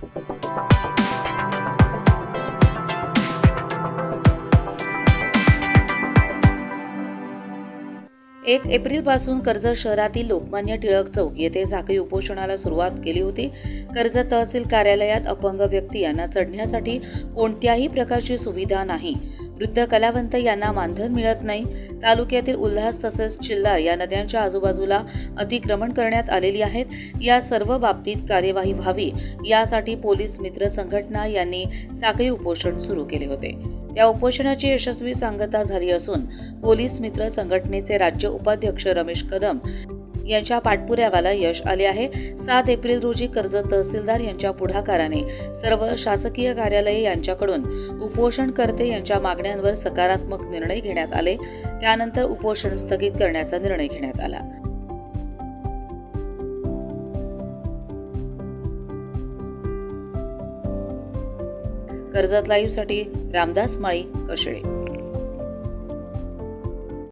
एक एप्रिलपासून कर्जत शहरातील लोकमान्य टिळक चौक येथे साखळी उपोषणाला सुरुवात केली होती. कर्जत तहसील कार्यालयात अपंग व्यक्ती यांना चढण्यासाठी कोणत्याही प्रकारची सुविधा नाही. वृद्ध कलावंत यांना मानधन मिळत नाही. तालुक्यातील उल्हास तसेच चिल्लार या नद्यांच्या आजूबाजूला अतिक्रमण करण्यात आलेली आहेत. या सर्व बाबतीत कार्यवाही व्हावी यासाठी पोलीस मित्र संघटना यांनी साखळी उपोषण सुरू केले होते. या उपोषणाची यशस्वी सांगता झाली असून पोलीस मित्र संघटनेचे राज्य उपाध्यक्ष रमेश कदम यांच्या पाठपुराव्याला यश आले आहे. सात एप्रिल रोजी कर्जत तहसीलदार यांच्या पुढाकाराने सर्व शासकीय कार्यालये यांच्याकडून उपोषणकर्ते यांच्या मागण्यांवर सकारात्मक निर्णय घेण्यात आले. त्यानंतर उपोषण स्थगित करण्याचा निर्णय घेण्यात आला. कर्जत लाईव्हसाठी रामदास माळी कशळे